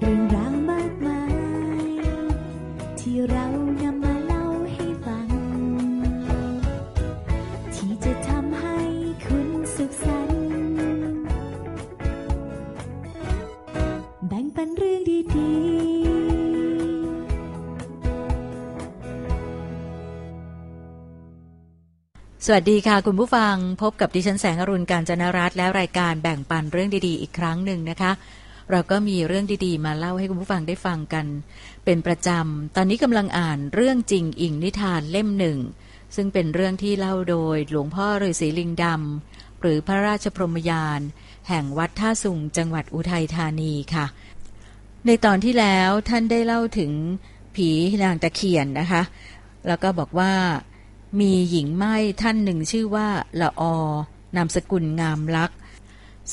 เรื่องราวมากมาย ที่เรานำมาเล่าให้ฟัง ที่จะทำให้คุณสุขสันต์แบ่งปันเรื่องดีๆ สวัสดีค่ะคุณผู้ฟังพบกับดิฉันแสงอรุณการจนรัตน์และรายการแบ่งปันเรื่องดีๆ อีกครั้งหนึ่งนะคะ เราก็มีเรื่องดีๆ มาเล่าให้คุณผู้ฟังได้ฟังกัน เป็นประจำ ตอนนี้กำลังอ่านเรื่องจริงอิงนิทานเล่มหนึ่ง ซึ่งเป็นเรื่องที่เล่าโดยหลวงพ่อฤาษีลิงดำหรือพระราชพรหมยาน แห่งวัดท่าสุงจังหวัดอุทัยธานีค่ะ ในตอนที่แล้วท่านได้เล่าถึงผีนางตะเคียนนะคะ แล้วก็บอกว่ามีหญิงไม้ท่านหนึ่งชื่อว่าละออนามสกุลงามลักษ์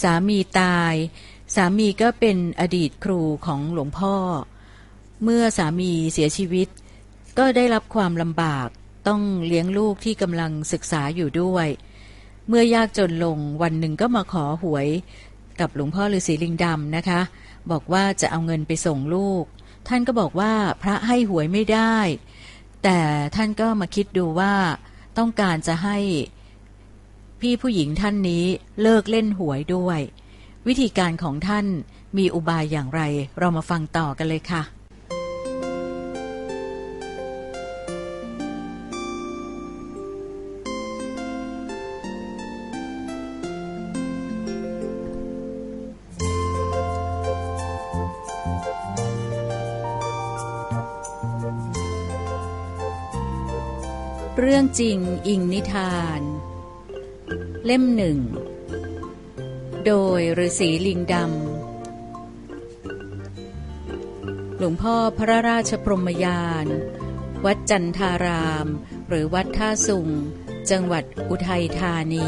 สามีตาย สามีก็เป็นอดีตครูของหลวงพ่อ เมื่อสามีเสียชีวิต ก็ได้รับความลำบากต้องเลี้ยงลูกที่กำลังศึกษาอยู่ด้วย เมื่อยากจนลงวันหนึ่งก็มาขอหวย กับหลวงพ่อฤาษีลิงดำนะคะ บอกว่าจะเอาเงินไปส่งลูก ท่านก็บอกว่าพระให้หวยไม่ได้ แต่ท่านก็มาคิดดูว่าต้องการจะให้พี่ผู้หญิงท่านนี้เลิกเล่นหวยด้วย วิธีการของท่านมีอุบายอย่างไร เรามาฟังต่อกันเลยค่ะ เรื่องจริงอิงนิทาน เล่มหนึ่ง โดยฤาษีลิงดำ หลวงพ่อพระราชพรมยาน วัดจันทาราม หรือวัดท่าสุง จังหวัดอุทัยธานี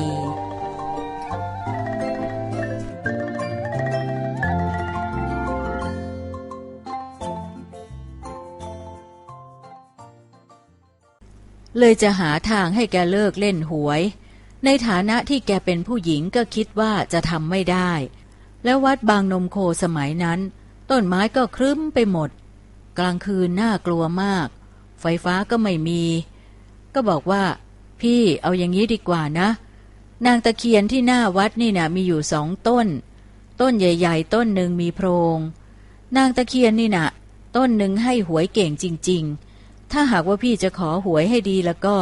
เลยจะหาทางให้แกเลิกเล่นหวย ในฐานะที่แกเป็นผู้หญิงก็คิดว่าจะทำไม่ได้ แล้ววัดบางนมโคสมัยนั้น ต้นไม้ก็ครึ้มไปหมด กลางคืนน่ากลัวมาก ไฟฟ้าก็ไม่มี ก็บอกว่า พี่เอาอย่างนี้ดีกว่านะ นางตะเคียนที่หน้าวัดนี่นะมีอยู่สองต้น ต้นใหญ่ ๆ ต้นหนึ่งมีโพรง นางตะเคียนนี่นะต้นหนึ่งให้หวยเก่งจริง ๆ ถ้าหากว่าพี่จะขอหวยให้ดีแล้วก็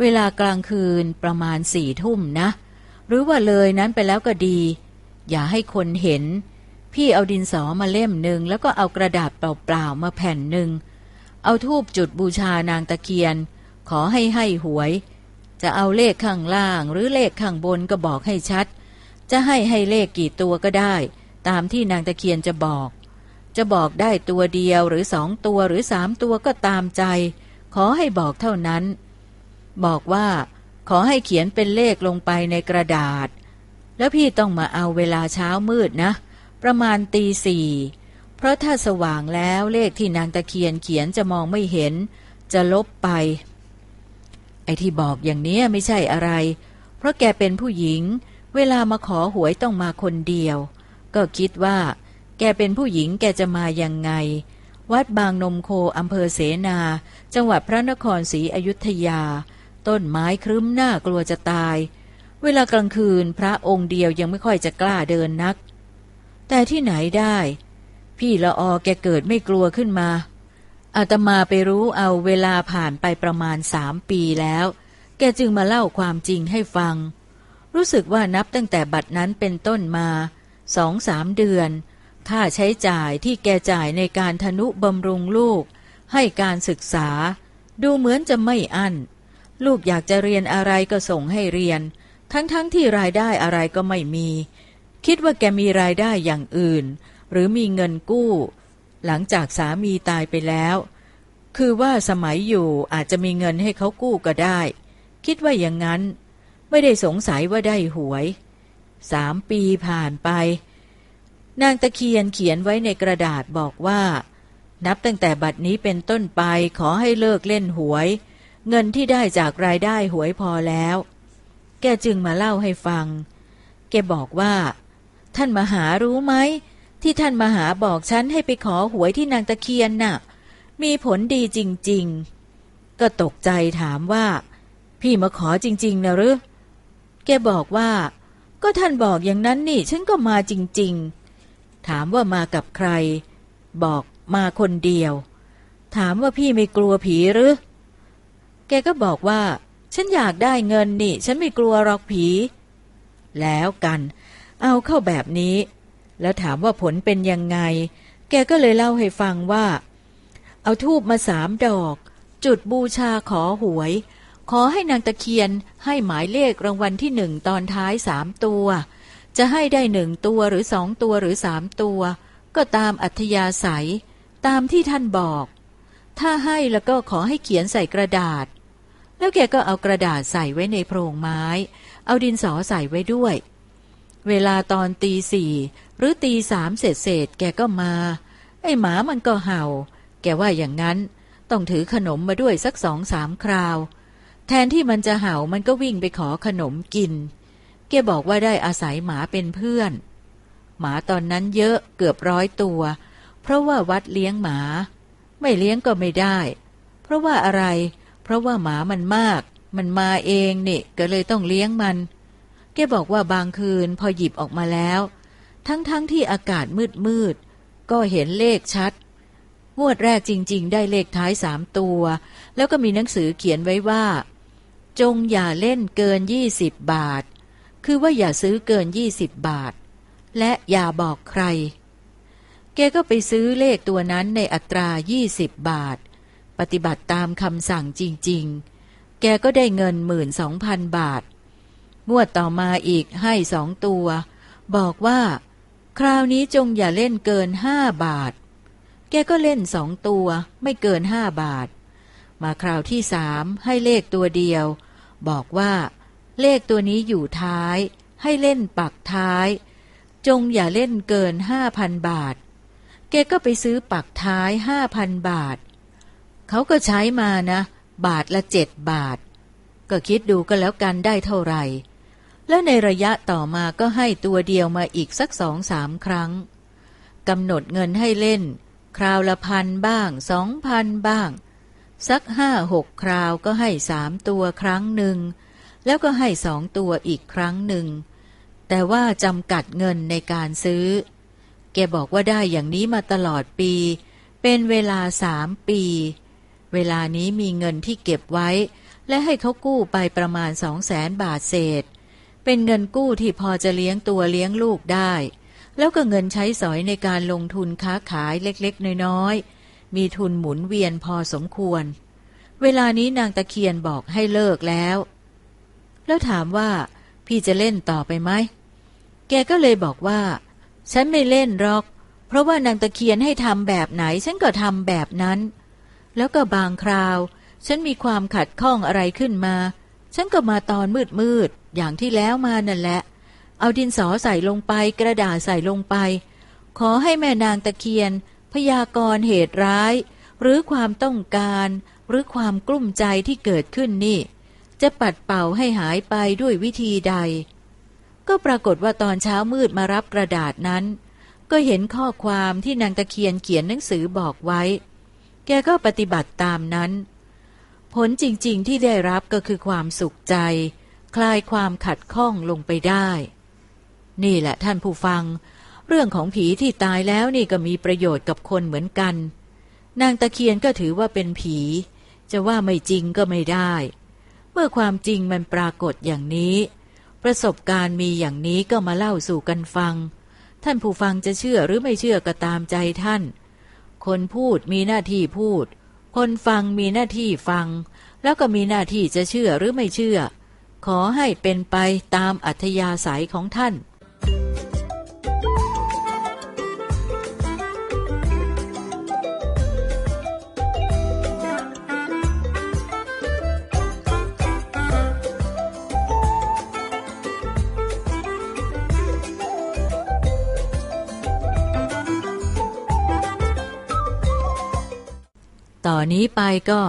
เวลากลางคืนประมาณสี่ทุ่มนะ หรือว่าเลยนั้นไปแล้วก็ดี อย่าให้คนเห็น พี่เอาดินสอมาเล่มหนึ่งแล้วก็เอากระดาษเปล่าๆมาแผ่นหนึ่ง เอาทูบจุดบูชานางตะเคียน ขอให้ให้หวย จะเอาเลขข้างล่างหรือเลขข้างบนก็บอกให้ชัด จะให้ให้เลขกี่ตัวก็ได้ ตามที่นางตะเคียนจะบอก จะบอกได้ตัวเดียวหรือสองตัวหรือสามตัวก็ตามใจ ขอให้บอกเท่านั้น บอกว่าขอให้เขียนเป็นเลขลงไปในกระดาษ แล้วพี่ต้องมาเอาเวลาเช้ามืดนะ ประมาณตีสี่เพราะถ้าสว่างแล้วเลขที่นางตะเคียนเขียนจะมองไม่เห็น จะลบไป ไอ้ที่บอกอย่างนี้ไม่ใช่อะไร เพราะแกเป็นผู้หญิง เวลามาขอหวยต้องมาคนเดียว ก็คิดว่า แกเป็นผู้หญิงแกจะมายังไง วัดบางนมโคอำเภอเสนา จังหวัดพระนครศรีอยุธยา ต้นไม้ครึ้มหน้ากลัวจะตาย เวลากลางคืนพระองค์เดียวยังไม่ค่อยจะกล้าเดินนัก แต่ที่ไหนได้ พี่ละออแกเกิดไม่กลัวขึ้นมาอาตมาไปรู้เอาเวลาผ่านไปประมาณสามปีแล้ว แกจึงมาเล่าความจริงให้ฟัง รู้สึกว่านับตั้งแต่บัดนั้นเป็นต้นมาสองสามเดือนค่าใช้จ่ายที่แกจ่ายในการทนุบำรุงลูก ให้การศึกษา ดูเหมือนจะไม่อั้น ลูกอยากจะเรียนอะไรก็ส่งให้เรียน ทั้งๆทที่รายได้อะไรก็ไม่มี คิดว่าแกมีรายได้อย่างอื่น หรือมีเงินกู้ หลังจากสามีตายไปแล้ว คือว่าสมัยอยู่อาจจะมีเงินให้เขากู้ก็ได้ คิดว่าอย่างนั้น ไม่ได้สงสัยว่าได้หวย สามปีผ่านไป นางตะเคียนเขียนไว้ในกระดาษบอกว่า นับตั้งแต่บัดนี้เป็นต้นไปขอให้เลิกเล่นหวย เงินที่ได้จากรายได้หวยพอแล้ว แกจึงมาเล่าให้ฟัง แกบอกว่า ท่านมหารู้ไหม ที่ท่านมหาบอกฉันให้ไปขอหวยที่นางตะเคียนน่ะ มีผลดีจริง ๆ ก็ตกใจถามว่า พี่มาขอจริง ๆนะหรือแกบอกว่า ก็ท่านบอกอย่างนั้นนี่ ฉันก็มาจริง ๆ ถามว่ามากับใคร บอกมาคนเดียว ถามว่าพี่ไม่กลัวผีหรือ แกก็บอกว่า ฉันอยากได้เงินนี่ ฉันไม่กลัวหรอกผี แล้วกัน เอาเข้าแบบนี้ แล้วถามว่าผลเป็นยังไง แกก็เลยเล่าให้ฟังว่า เอาทูบมาสามดอก จุดบูชาขอหวย ขอให้นางตะเคียนให้หมายเลขรางวัลที่หนึ่งตอนท้ายสามตัว จะให้ได้หนึ่งตัวหรือสองตัวหรือสามตัว ก็ตามอัธยาศัย ตามที่ท่านบอกถ้าให้แล้วก็ขอให้เขียนใส่กระดาษ แล้วแกก็เอากระดาษใส่ไว้ในโพรงไม้ เอาดินสอใส่ไว้ด้วย เวลาตอนตีสี่หรือตีสามเศษเศษๆแกก็มา ไอ้หมามันก็เห่า แกว่าอย่างนั้น ต้องถือขนมมาด้วยสักสองสามคราว แทนที่มันจะเห่ามันก็วิ่งไปขอขนมกิน แกบอกว่าได้อาศัยหมาเป็นเพื่อน หมาตอนนั้นเยอะเกือบร้อยตัว เพราะว่าวัดเลี้ยงหมา ไม่เลี้ยงก็ไม่ได้ เพราะว่าอะไรเพราะว่าหมามันมาก มันมาเองนี่ก็เลยต้องเลี้ยงมัน แกบอกว่าบางคืนพอหยิบออกมาแล้ว ทั้งๆทที่อากาศมืดมืดๆก็เห็นเลขชัด งวดแรกจริง ๆ ได้เลขท้ายสามตัว แล้วก็มีหนังสือเขียนไว้ว่า จงอย่าเล่นเกินยี่สิบบาท คือว่าอย่าซื้อเกินยี่สิบบาท และอย่าบอกใคร แกก็ไปซื้อเลขตัวนั้นในอัตรายี่สิบบาท ปฏิบัติตามคำสั่งจริง ๆ แกก็ได้เงินหมื่นสองพันบาท งวดต่อมาอีกให้สองตัว บอกว่า คราวนี้จงอย่าเล่นเกินห้าบาท แกก็เล่นสองตัวไม่เกินห้าบาท มาคราวที่สามให้เลขตัวเดียว บอกว่า เลขตัวนี้อยู่ท้าย ให้เล่นปักท้าย จงอย่าเล่นเกินห้าพันบาท แกก็ไปซื้อปักท้ายห้าพันบาท เขาก็ใช้มานะ บาทละเจ็ดบาท ก็คิดดูก็แล้วกันได้เท่าไหร่ แล้วในระยะต่อมาก็ให้ตัวเดียวมาอีกสักสองสามครั้งกำหนดเงินให้เล่น คราวละพันบ้างสองพันบ้าง สักห้าหกคราวก็ให้สามตัวครั้งหนึ่ง แล้วก็ให้สองตัวอีกครั้งหนึ่ง แต่ว่าจำกัดเงินในการซื้อ แกบอกว่าได้อย่างนี้มาตลอดปี เป็นเวลาสามปี เวลานี้มีเงินที่เก็บไว้ และให้เขากู้ไปประมาณสองแสนบาทเศษ เป็นเงินกู้ที่พอจะเลี้ยงตัวเลี้ยงลูกได้ แล้วก็เงินใช้สอยในการลงทุนค้าขายเล็กๆ น้อยๆ มีทุนหมุนเวียนพอสมควร เวลานี้นางตะเคียนบอกให้เลิกแล้ว แล้วถามว่า พี่จะเล่นต่อไปไหม แกก็เลยบอกว่า ฉันไม่เล่นหรอก เพราะว่านางตะเคียนให้ทำแบบไหน ฉันก็ทำแบบนั้น แล้วก็บางคราว ฉันมีความขัดข้องอะไรขึ้นมา ฉันก็มาตอนมืดมืดอย่างที่แล้วมานั่นแหละ เอาดินสอใส่ลงไปกระดาษใส่ลงไป ขอให้แม่นางตะเคียน พยากรณ์เหตุร้าย หรือความต้องการ หรือความกลุ้มใจที่เกิดขึ้นนี่ จะปัดเป่าให้หายไปด้วยวิธีใด ก็ปรากฏว่าตอนเช้ามืดมารับกระดาษนั้น ก็เห็นข้อความที่นางตะเคียนเขียนหนังสือบอกไว้ แกก็ปฏิบัติตามนั้น ผลจริงๆที่ได้รับก็คือความสุขใจ คลายความขัดข้องลงไปได้ นี่แหละท่านผู้ฟัง เรื่องของผีที่ตายแล้วนี่ก็มีประโยชน์กับคนเหมือนกัน นางตะเคียนก็ถือว่าเป็นผี จะว่าไม่จริงก็ไม่ได้ เมื่อความจริงมันปรากฏอย่างนี้ ประสบการณ์มีอย่างนี้ก็มาเล่าสู่กันฟัง ท่านผู้ฟังจะเชื่อหรือไม่เชื่อก็ตามใจท่าน คนพูดมีหน้าที่พูด คนฟังมีหน้าที่ฟัง แล้วก็มีหน้าที่จะเชื่อหรือไม่เชื่อ ขอให้เป็นไปตามอัธยาศัยของท่าน ต่อนนี้ไปก็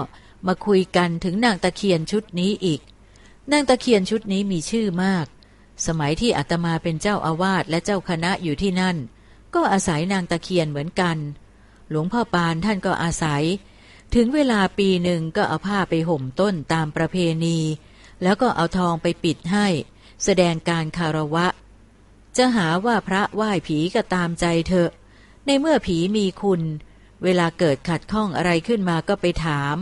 มาคุยกันถึงนางตะเคียนชุดนี้อีก นางตะเคียนชุดนี้มีชื่อมาก สมัยที่อาตมาเป็นเจ้าอาวาสและเจ้าคณะอยู่ที่นั่นก็ก็อาศัยนางตะเคียนเหมือนกัน หลวงพ่อปานท่านก็อาศัย ถึงเวลาปีหนึ่งก็เอาผ้าไปห่มต้นตามประเพณี แล้วก็เอาทองไปปิดให้ แสดงการคารวะ จะหาว่าพระไหว้ผีก็ตามใจเถอะ ในเมื่อผีมีคุณ เวลาเกิดขัดข้องอะไรขึ้นมาก็ไปถาม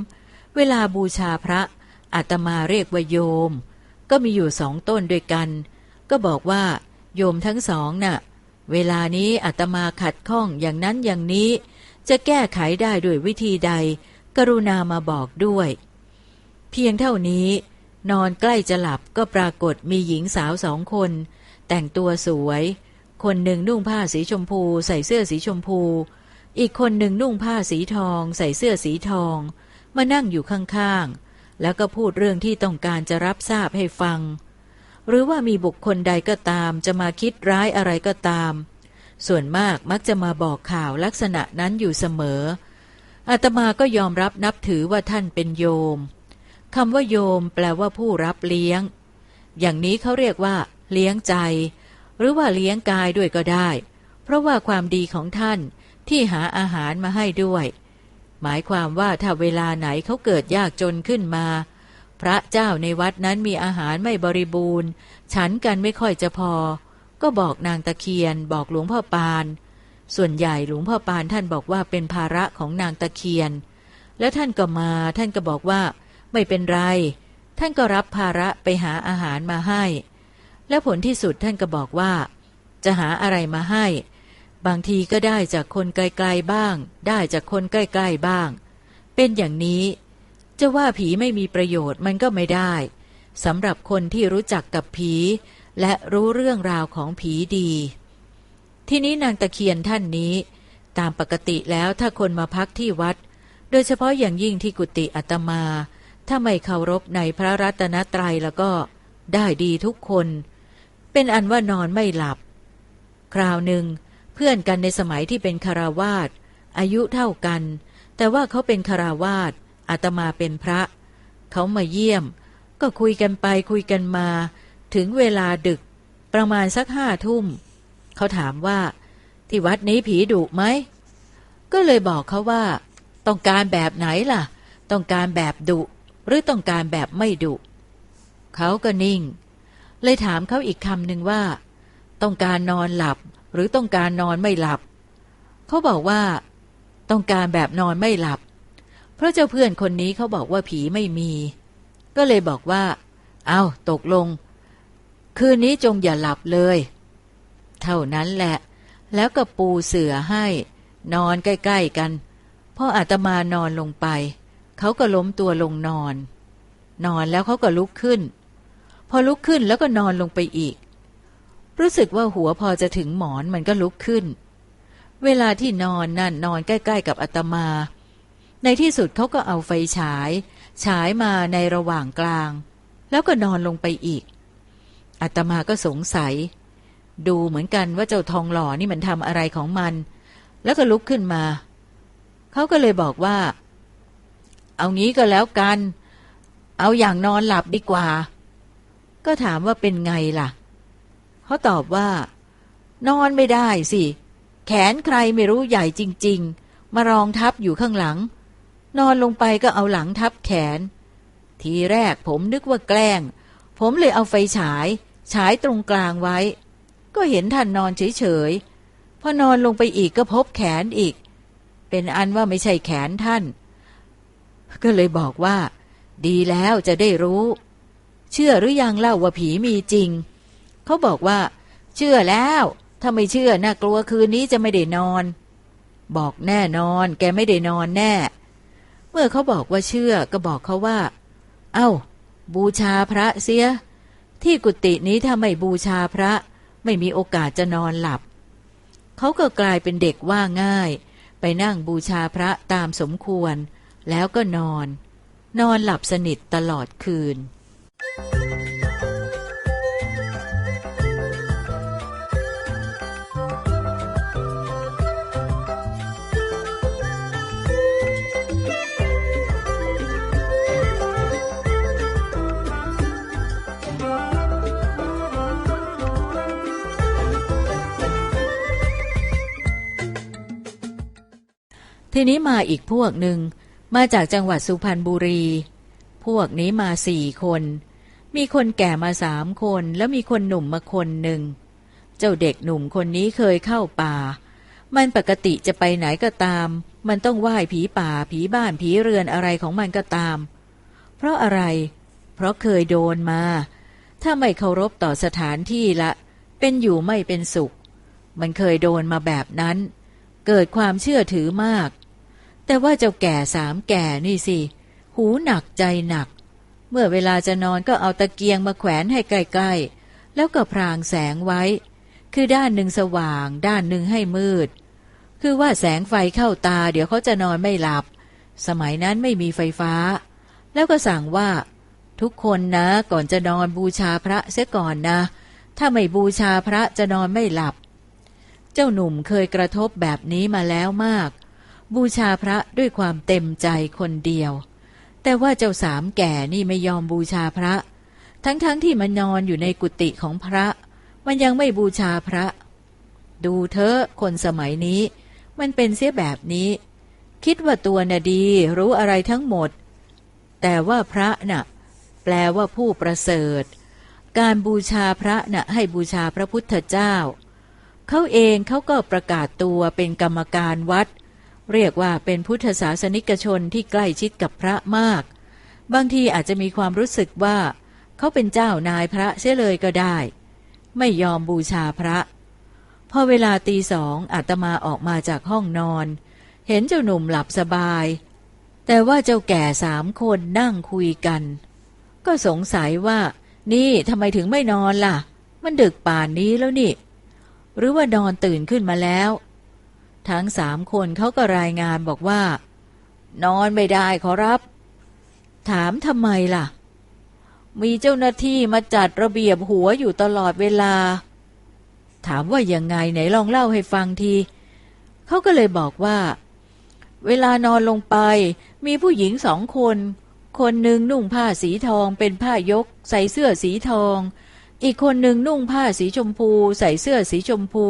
เวลาบูชาพระอาตมาเรียกว่าโยม ก็มีอยู่สองต้นด้วยกัน ก็บอกว่า โยมทั้งสองน่ะ เวลานี้อาตมาขัดข้องอย่างนั้นอย่างนี้ จะแก้ไขได้ด้วยวิธีใด กรุณามาบอกด้วย เพียงเท่านี้ นอนใกล้จะหลับก็ปรากฏมีหญิงสาวสองคน แต่งตัวสวย คนหนึ่งนุ่งผ้าสีชมพู ใส่เสื้อสีชมพู อีกคนหนึ่งนุ่งผ้าสีทองใส่เสื้อสีทอง มานั่งอยู่ข้างๆ แล้วก็พูดเรื่องที่ต้องการจะรับทราบให้ฟัง หรือว่ามีบุคคลใดก็ตามจะมาคิดร้ายอะไรก็ตาม ส่วนมากมักจะมาบอกข่าวลักษณะนั้นอยู่เสมอ อาตมาก็ยอมรับนับถือว่าท่านเป็นโยมคำว่าโยมแปลว่าผู้รับเลี้ยง อย่างนี้เขาเรียกว่า เลี้ยงใจ หรือว่าเลี้ยงกายด้วยก็ได้ เพราะว่าความดีของท่าน ที่หาอาหารมาให้ด้วย หมายความว่าถ้าเวลาไหนเขาเกิดยากจนขึ้นมา พระเจ้าในวัดนั้นมีอาหารไม่บริบูรณ์ ฉันกันไม่ค่อยจะพอ ก็บอกนางตะเคียน บอกหลวงพ่อปาน ส่วนใหญ่หลวงพ่อปานท่านบอกว่าเป็นภาระของนางตะเคียน แล้วท่านก็มาท่านก็บอกว่า ไม่เป็นไร ท่านก็รับภาระไปหาอาหารมาให้ แล้วผลที่สุดท่านก็บอกว่า จะหาอะไรมาให้ บางทีก็ได้จากคนไกลๆบ้าง ได้จากคนใกล้ๆบ้าง เป็นอย่างนี้ จะว่าผีไม่มีประโยชน์มันก็ไม่ได้สำหรับคนที่รู้จักกับผี และรู้เรื่องราวของผีดี ที่นี้นางตะเคียนท่านนี้ ตามปกติแล้วถ้าคนมาพักที่วัด โดยเฉพาะอย่างยิ่งที่กุฏิอาตมา ถ้าไม่เคารพในพระรัตนตรัยแล้วก็ได้ดีทุกคน เป็นอันว่านอนไม่หลับ คราวหนึ่ง เพื่อนกันในสมัยที่เป็นคาราวาสอายุเท่ากัน แต่ว่าเขาเป็นคาราวาสอาตมาเป็นพระ เขามาเยี่ยม ก็คุยกันไปคุยกันมา ถึงเวลาดึก ประมาณสักห้าทุ่ม เขาถามว่า ที่วัดนี้ผีดุไหม ก็เลยบอกเขาว่า ต้องการแบบไหนล่ะ ต้องการแบบดุ หรือต้องการแบบไม่ดุ เขาก็นิ่ง เลยถามเขาอีกคำหนึ่งว่า ต้องการนอนหลับ หรือต้องการนอนไม่หลับ เขาบอกว่า ต้องการแบบนอนไม่หลับ เพราะเจ้าเพื่อนคนนี้เขาบอกว่าผีไม่มี ก็เลยบอกว่า เอาตกลง คืนนี้จงอย่าหลับเลย เท่านั้นแหละ แล้วก็ปูเสื่อให้ นอนใกล้ๆกันพออาตมานอนลงไป เขาก็ล้มตัวลงนอน นอนแล้วเขาก็ลุกขึ้น พอลุกขึ้นแล้วก็นอนลงไปอีก รู้สึกว่าหัวพอจะถึงหมอนมันก็ลุกขึ้น เวลาที่นอนนั่นนอนใกล้ๆกับอาตมา ในที่สุดเขาก็เอาไฟฉาย ฉายมาในระหว่างกลาง แล้วก็นอนลงไปอีกอาตมาก็สงสัย ดูเหมือนกันว่าเจ้าทองหล่อนี่มันทำอะไรของมัน แล้วก็ลุกขึ้นมา เขาก็เลยบอกว่า เอางี้ก็แล้วกัน เอาอย่างนอนหลับดีกว่า ก็ถามว่าเป็นไงล่ะเเขาตอบว่า นอนไม่ได้สิ แขนใครไม่รู้ใหญ่จริง ๆ มารองทับอยู่ข้างหลัง นอนลงไปก็เอาหลังทับแขน ทีแรกผมนึกว่าแกล้ง ผมเลยเอาไฟฉาย ฉายตรงกลางไว้ ก็เห็นท่านนอนเฉยๆพอนอนลงไปอีกก็พบแขนอีก เป็นอันว่าไม่ใช่แขนท่าน ก็เลยบอกว่า ดีแล้วจะได้รู้ เชื่อหรือยังเล่าว่าผีมีจริง เขาบอกว่า เชื่อแล้ว ถ้าไม่เชื่อน่ากลัวคืนนี้จะไม่ได้นอน บอกแน่นอน แกไม่ได้นอนแน่ เมื่อเขาบอกว่าเชื่อก็บอกเขาว่า เอา้า บูชาพระเสีย ที่กุฏินี้ถ้าไม่บูชาพระ ไม่มีโอกาสจะนอนหลับ เขาก็กลายเป็นเด็กว่าง่าย ไปนั่งบูชาพระตามสมควร แล้วก็นอน นอนหลับสนิทตลอดคืน ทีนี้มาอีกพวกหนึ่งมาจากจังหวัดสุพรรณบุรี พวกนี้มาสี่คน มีคนแก่มาสามคน แล้วมีคนหนุ่มมาคนหนึ่ง เจ้าเด็กหนุ่มคนนี้เคยเข้าป่า มันปกติจะไปไหนก็ตาม มันต้องไหว้ผีป่าผีบ้านผีเรือนอะไรของมันก็ตาม เพราะอะไร เพราะเคยโดนมา ถ้าไม่เคารพต่อสถานที่ละ เป็นอยู่ไม่เป็นสุข มันเคยโดนมาแบบนั้น เกิดความเชื่อถือมาก แต่ว่าเจ้าแก่สามแก่นี่สิ หูหนักใจหนัก เมื่อเวลาจะนอนก็เอาตะเกียงมาแขวนให้ใกล้ๆ แล้วก็พรางแสงไว้ คือด้านหนึ่งสว่าง ด้านหนึ่งให้มืด คือว่าแสงไฟเข้าตา เดี๋ยวเขาจะนอนไม่หลับ สมัยนั้นไม่มีไฟฟ้า แล้วก็สั่งว่า ทุกคนนะก่อนจะนอนบูชาพระเสียก่อนนะ ถ้าไม่บูชาพระจะนอนไม่หลับ เจ้าหนุ่มเคยกระทบแบบนี้มาแล้วมาก บูชาพระด้วยความเต็มใจคนเดียว แต่ว่าเจ้าสามแก่นี่ไม่ยอมบูชาพระ ทั้งๆทที่มันนอนอยู่ในกุฏิของพระ มันยังไม่บูชาพระ ดูเถอะคนสมัยนี้ มันเป็นเสียแบบนี้ คิดว่าตัวน่ะดีรู้อะไรทั้งหมด แต่ว่าพระน่ะ แปลว่าผู้ประเสริฐ การบูชาพระน่ะให้บูชาพระพุทธเจ้าเขาเองเขาก็ประกาศตัวเป็นกรรมการวัด เรียกว่าเป็นพุทธศาสนิกชนที่ใกล้ชิดกับพระมาก บางทีอาจจะมีความรู้สึกว่า เขาเป็นเจ้านายพระเสียเลยก็ได้ ไม่ยอมบูชาพระ พอเวลาตีสองอาตมาออกมาจากห้องนอน เห็นเจ้าหนุ่มหลับสบาย แต่ว่าเจ้าแก่สามคนนั่งคุยกัน ก็สงสัยว่า นี่ทำไมถึงไม่นอนล่ะ มันดึกป่านนี้แล้วนี่ หรือว่านอนตื่นขึ้นมาแล้ว ทั้งสามคนเขาก็รายงานบอกว่า นอนไม่ได้ขอรับ ถามทำไมล่ะ มีเจ้าหน้าที่มาจัดระเบียบหัวอยู่ตลอดเวลา ถามว่ายังไงไหนลองเล่าให้ฟังทีเขาก็เลยบอกว่า เวลานอนลงไปมีผู้หญิงสองคน คนหนึ่งนุ่งผ้าสีทองเป็นผ้ายก ใส่เสื้อสีทอง อีกคนหนึ่งนุ่งผ้าสีชมพู ใส่เสื้อสีชมพู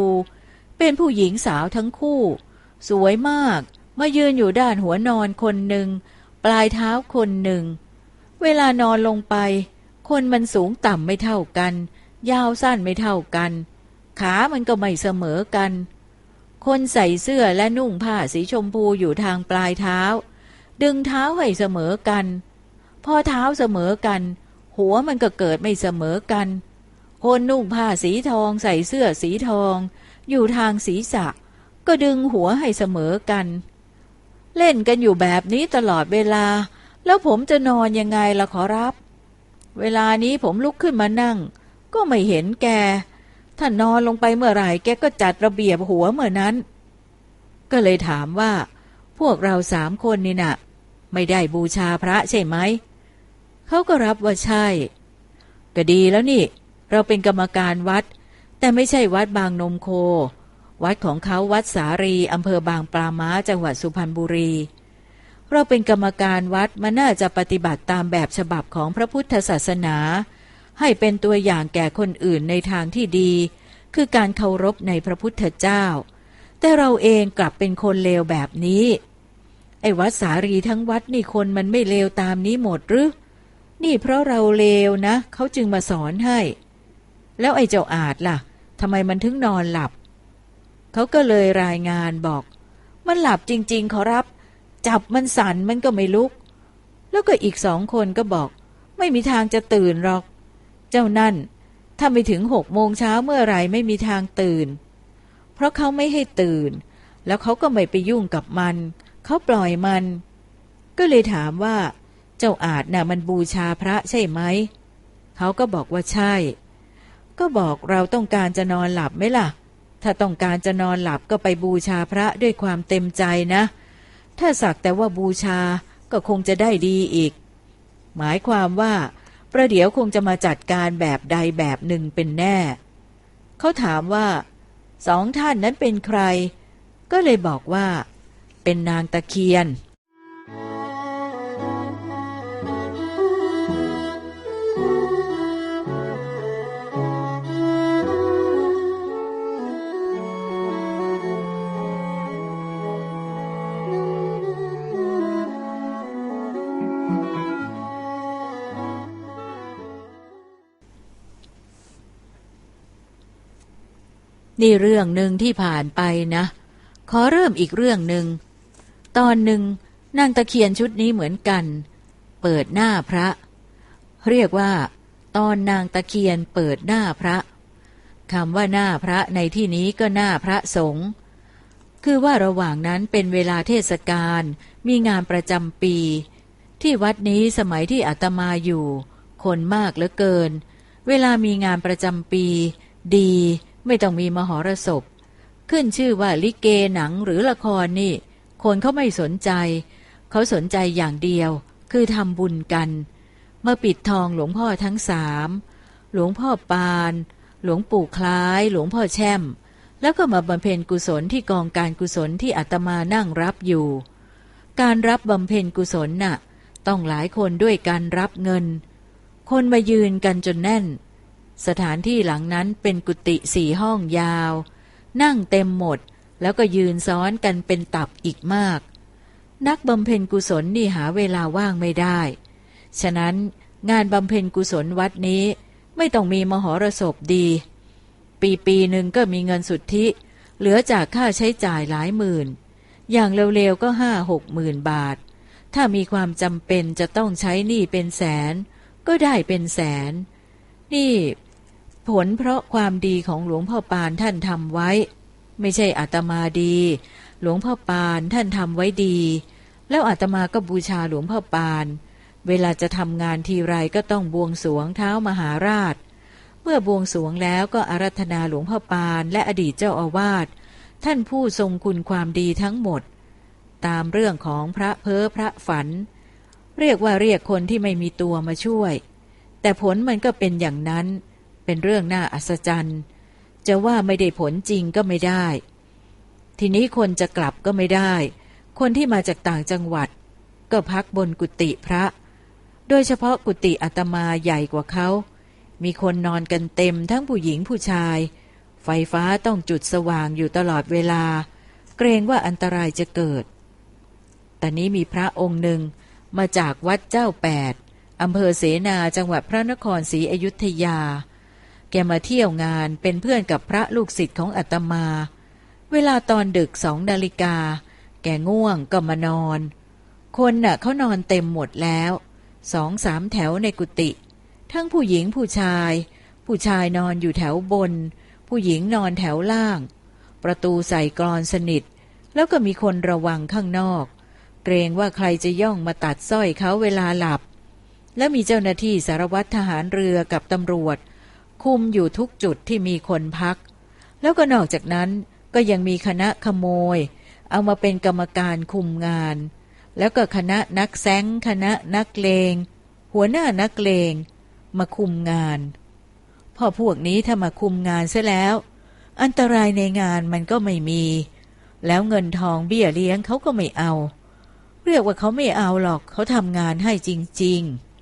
เป็นผู้หญิงสาวทั้งคู่ สวยมาก มายืนอยู่ด้านหัวนอนคนหนึ่ง ปลายเท้าคนหนึ่ง เวลานอนลงไป คนมันสูงต่ำไม่เท่ากัน ยาวสั้นไม่เท่ากัน ขามันก็ไม่เสมอกัน คนใส่เสื้อและนุ่งผ้าสีชมพูอยู่ทางปลายเท้า ดึงเท้าให้เสมอกัน พอเท้าเสมอกัน หัวมันก็เกิดไม่เสมอกัน คนนุ่งผ้าสีทองใส่เสื้อสีทอง อยู่ทางศีรษะ ก็ดึงหัวให้เสมอกัน เล่นกันอยู่แบบนี้ตลอดเวลา แล้วผมจะนอนยังไงล่ะขอรับ เวลานี้ผมลุกขึ้นมานั่ง ก็ไม่เห็นแก ถ้านอนลงไปเมื่อไหร่แกก็จัดระเบียบหัวเมื่อนั้น ก็เลยถามว่า พวกเราสามคนนี่นะ่ะ ไม่ได้บูชาพระใช่ไหม เขาก็รับว่าใช่ ก็ดีแล้วนี่ เราเป็นกรรมการวัด แต่ไม่ใช่วัดบางนมโค วัดของเขาวัดสารีอำเภอบางปลาม้าจังหวัดสุพรรณบุรี เราเป็นกรรมการวัดมันน่าจะปฏิบัติตามแบบฉบับของพระพุทธศาสนา ให้เป็นตัวอย่างแก่คนอื่นในทางที่ดี คือการเคารพในพระพุทธเจ้า แต่เราเองกลับเป็นคนเลวแบบนี้ ไอ้วัดสารีทั้งวัดนี่คนมันไม่เลวตามนี้หมดหรือนี่เพราะเราเลวนะ เขาจึงมาสอนให้ แล้วไอ้เจ้าอาจล่ะทำไมมันถึงนอนหลับ เขาก็เลยรายงานบอก มันหลับจริง ๆ ขอรับ จับมันสั่นมันก็ไม่ลุก แล้วก็อีกสองคนก็บอก ไม่มีทางจะตื่นหรอก เจ้านั่น ถ้าไม่ถึงหกโมงเช้าเมื่อไรไม่มีทางตื่น เพราะเขาไม่ให้ตื่น แล้วเขาก็ไม่ไปยุ่งกับมัน เขาปล่อยมัน ก็เลยถามว่า เจ้าอาจน่ะมันบูชาพระใช่ไหมเขาก็บอกว่าใช่ ก็บอกเราต้องการจะนอนหลับไหมล่ะ ถ้าต้องการจะนอนหลับก็ไปบูชาพระด้วยความเต็มใจนะ ถ้าสักแต่ว่าบูชาก็คงจะได้ดีอีก หมายความว่า ประเดี๋ยวคงจะมาจัดการแบบใดแบบหนึ่งเป็นแน่ เขาถามว่า สองท่านนั้นเป็นใคร ก็เลยบอกว่า เป็นนางตะเคียน นี่เรื่องหนึ่งที่ผ่านไปนะ ขอเริ่มอีกเรื่องหนึ่ง ตอนหนึ่งนางตะเคียนชุดนี้เหมือนกัน เปิดหน้าพระ เรียกว่า ตอนนางตะเคียนเปิดหน้าพระคำว่าหน้าพระในที่นี้ก็หน้าพระสงฆ์คือว่าระหว่างนั้นเป็นเวลาเทศกาลมีงานประจำปี ที่วัดนี้สมัยที่อาตมาอยู่ คนมากเหลือเกิน เวลามีงานประจำปี ดี ไม่ต้องมีมหรสพ ขึ้นชื่อว่าลิเกหนังหรือละครนี่ คนเขาไม่สนใจ เขาสนใจอย่างเดียว คือทำบุญกันมาปิดทองหลวงพ่อทั้งสามหลวงพ่อปาน หลวงปู่คล้าย หลวงพ่อแช่ม แล้วก็มาบำเพ็ญกุศลที่กองการกุศลที่อาตมานั่งรับอยู่ การรับบำเพ็ญกุศลน่ะ ต้องหลายคนด้วยการรับเงิน คนมายืนกันจนแน่น สถานที่หลังนั้นเป็นกุฏิสี่ห้องยาว นั่งเต็มหมด แล้วก็ยืนซ้อนกันเป็นตับอีกมาก นักบำเพ็ญกุศลนี่หาเวลาว่างไม่ได้ ฉะนั้นงานบำเพ็ญกุศลวัดนี้ไม่ต้องมีมหรสพดี ปีปีหนึ่งก็มีเงินสุทธิ เหลือจากค่าใช้จ่ายหลายหมื่น อย่างเร็วๆก็ห้าหกหมื่นบาท ถ้ามีความจำเป็นจะต้องใช้หนี้เป็นแสน ก็ได้เป็นแสน นี่ ผลเพราะความดีของหลวงพ่อปานท่านทำไว้ ไม่ใช่อาตมาดี หลวงพ่อปานท่านทำไว้ดี แล้วอาตมาก็บูชาหลวงพ่อปาน เวลาจะทำงานทีไรก็ต้องบวงสรวงเท้ามหาราช เมื่อบวงสรวงแล้วก็อารัธนาหลวงพ่อปานและอดีตเจ้าอาวาสท่านผู้ทรงคุณความดีทั้งหมด ตามเรื่องของพระเพ้อพระฝัน เรียกว่าเรียกคนที่ไม่มีตัวมาช่วย แต่ผลมันก็เป็นอย่างนั้น เป็นเรื่องน่าอัศจรรย์ จะว่าไม่ได้ผลจริงก็ไม่ได้ ทีนี้คนจะกลับก็ไม่ได้ คนที่มาจากต่างจังหวัด ก็พักบนกุฏิพระ โดยเฉพาะกุฏิอาตมาใหญ่กว่าเขา มีคนนอนกันเต็มทั้งผู้หญิงผู้ชาย ไฟฟ้าต้องจุดสว่างอยู่ตลอดเวลา เกรงว่าอันตรายจะเกิด แต่นี้มีพระองค์หนึ่งมาจากวัดเจ้าแปดอำเภอเสนาจังหวัดพระนครศรีอยุธยา กมาเที่ยวงานเป็นเพื่อนกับพระลูกศิษย์ของอาตมา เวลาตอนดึกสองนาฬิกา แกง่วงก็มานอน คนน่ะเขานอนเต็มหมดแล้วสองสามแถวในกุฏิทั้งผู้หญิงผู้ชาย ผู้ชายนอนอยู่แถวบน ผู้หญิงนอนแถวล่าง ประตูใส่กรอนสนิท แล้วก็มีคนระวังข้างนอก เกรงว่าใครจะย่องมาตัดสร้อยเขาเวลาหลับ และมีเจ้าหน้าที่สารวัตรทหารเรือกับตำรวจ คุมอยู่ทุกจุดที่มีคนพัก แล้วก็นอกจากนั้นก็ยังมีคณะขโมย เอามาเป็นกรรมการคุมงาน แล้วก็คณะนักแซงคณะนักเลง หัวหน้านักเลง มาคุมงาน พอพวกนี้ถ้ามาคุมงานเสียแล้ว อันตรายในงานมันก็ไม่มี แล้วเงินทองเบี้ยเลี้ยงเขาก็ไม่เอา เรียกว่าเขาไม่เอาหรอกเขาทำงานให้จริง ๆ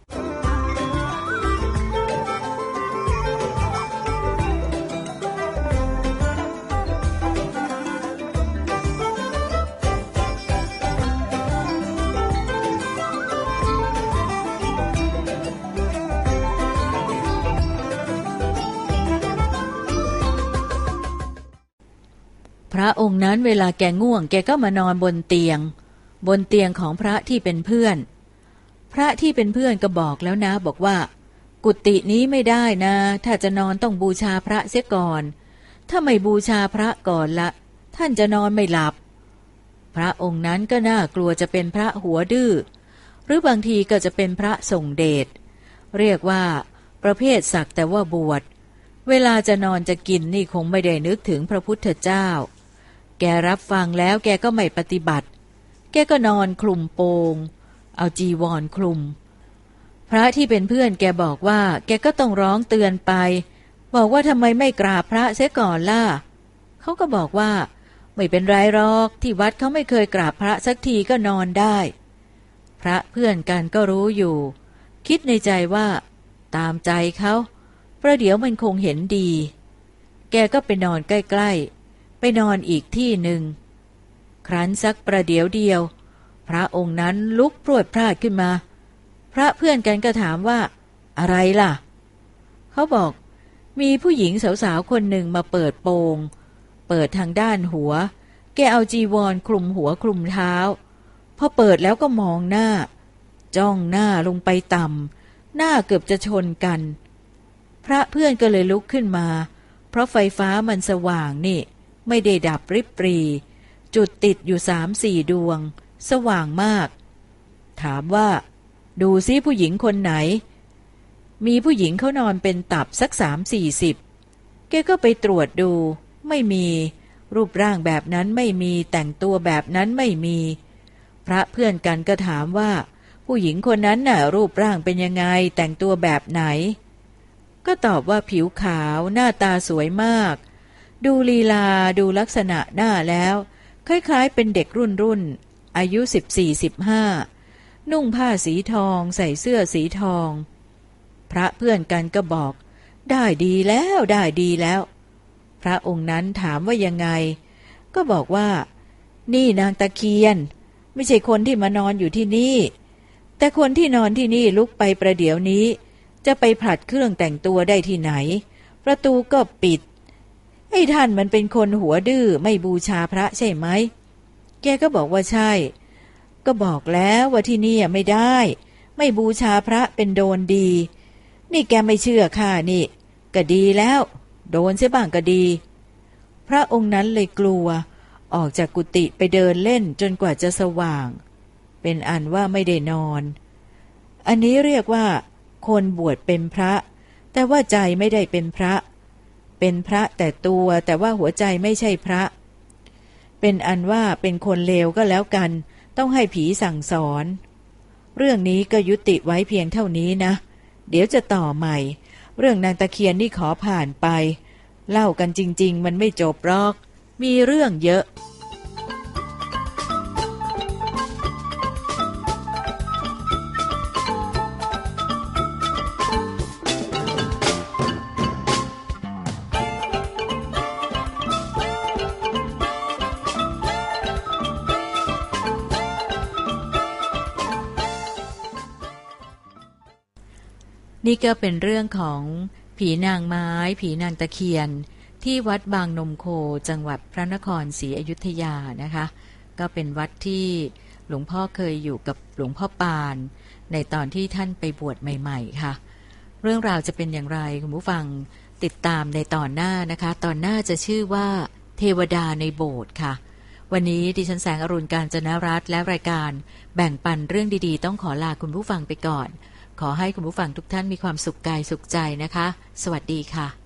นั้นเวลาแกง่วง แกก็มานอนบนเตียง บนเตียงของพระที่เป็นเพื่อน พระที่เป็นเพื่อนก็บอกแล้วนะ บอกว่า กุฏินี้ไม่ได้นะ ถ้าจะนอนต้องบูชาพระเสียก่อน ถ้าไม่บูชาพระก่อนละ ท่านจะนอนไม่หลับ พระองค์นั้นก็น่ากลัวจะเป็นพระหัวดื้อหรือบางทีก็จะเป็นพระส่งเดชเรียกว่า ประเภทสักแต่ว่าบวชเวลาจะนอนจะกินนี่คงไม่ได้นึกถึงพระพุทธเจ้า แกรับฟังแล้วแกก็ไม่ปฏิบัติ แกก็นอนคลุมโปง เอาจีวรคลุม พระที่เป็นเพื่อนแกบอกว่า แกก็ต้องร้องเตือนไป บอกว่าทำไมไม่กราบพระเสียก่อนล่ะเขาก็บอกว่า ไม่เป็นไรหรอกที่วัดเขาไม่เคยกราบพระสักทีก็นอนได้ พระเพื่อนกันก็รู้อยู่ คิดในใจว่า ตามใจเขาประเดี๋ยวมันคงเห็นดี แกก็ไปนอนใกล้ ๆ ไปนอนอีกที่หนึ่ง ครั้นสักประเดี๋ยวเดียว พระองค์นั้นลุกพรวดพลาดขึ้นมา พระเพื่อนกันก็ถามว่า อะไรล่ะ เขาบอก มีผู้หญิงสาวๆคนหนึ่งมาเปิดโปง เปิดทางด้านหัว แกเอาจีวรคลุมหัวคลุมเท้า พอเปิดแล้วก็มองหน้า จ้องหน้าลงไปต่ำหน้าเกือบจะชนกันพระเพื่อนก็เลยลุกขึ้นมา เพราะไฟฟ้ามันสว่างนี่ ไม่ได้ดับริบปรี จุดติดอยู่สามสี่ดวง สว่างมาก ถามว่า ดูซิผู้หญิงคนไหน มีผู้หญิงเขานอนเป็นตับสักสามสี่สิบแกก็ไปตรวจดู ไม่มีรูปร่างแบบนั้นไม่มีแต่งตัวแบบนั้นไม่มี พระเพื่อนกันก็ถามว่า ผู้หญิงคนนั้นน่ะ รูปร่างเป็นยังไงแต่งตัวแบบไหน ก็ตอบว่าผิวขาวหน้าตาสวยมาก ดูลีลาดูลักษณะหน้าแล้ว คล้ายๆเป็นเด็กรุ่นรุ่นๆอายุสิบสี่สิบห้านุ่งผ้าสีทองใส่เสื้อสีทอง พระเพื่อนกันก็บอก ได้ดีแล้วได้ดีแล้ว พระองค์นั้นถามว่ายังไง ก็บอกว่า นี่นางตะเคียน ไม่ใช่คนที่มานอนอยู่ที่นี่ แต่คนที่นอนที่นี่ลุกไปประเดี๋ยวนี้ จะไปผลัดเครื่องแต่งตัวได้ที่ไหน ประตูก็ปิด ไอ้ท่านมันเป็นคนหัวดื้อไม่บูชาพระใช่ไหม แกก็บอกว่าใช่ ก็บอกแล้วว่าที่นี่ไม่ได้ ไม่บูชาพระเป็นโดนดี นี่แกไม่เชื่อข้านี่ ก็ดีแล้ว โดนเสียบ้างก็ดี พระองค์นั้นเลยกลัว ออกจากกุฏิไปเดินเล่นจนกว่าจะสว่าง เป็นอันว่าไม่ได้นอน อันนี้เรียกว่า คนบวชเป็นพระ แต่ว่าใจไม่ได้เป็นพระเเป็นพระแต่ตัวแต่ว่าหัวใจไม่ใช่พระ เป็นอันว่าเป็นคนเลวก็แล้วกัน ต้องให้ผีสั่งสอน เรื่องนี้ก็ยุติไว้เพียงเท่านี้นะ เดี๋ยวจะต่อใหม่ เรื่องนางตะเคียนนี่ขอผ่านไป เล่ากันจริง ๆ มันไม่จบหรอก มีเรื่องเยอะ นี่ก็เป็นเรื่องของผีนางไม้ ผีนางตะเคียน ที่วัดบางนมโคจังหวัดพระนครศรีอยุธยานะคะ ก็เป็นวัดที่หลวงพ่อเคยอยู่กับหลวงพ่อปาน ในตอนที่ท่านไปบวชใหม่ ๆ ค่ะ เรื่องราวจะเป็นอย่างไรคุณผู้ฟังติดตามในตอนหน้านะคะ ตอนหน้าจะชื่อว่า เทวดาในโบสถ์ค่ะ วันนี้ดิฉันแสงอรุณการจนรัตและรายการ แบ่งปันเรื่องดีๆ ต้องขอลาคุณผู้ฟังไปก่อน ขอให้คุณผู้ฟังทุกท่านมีความสุขกายสุขใจนะคะ สวัสดีค่ะ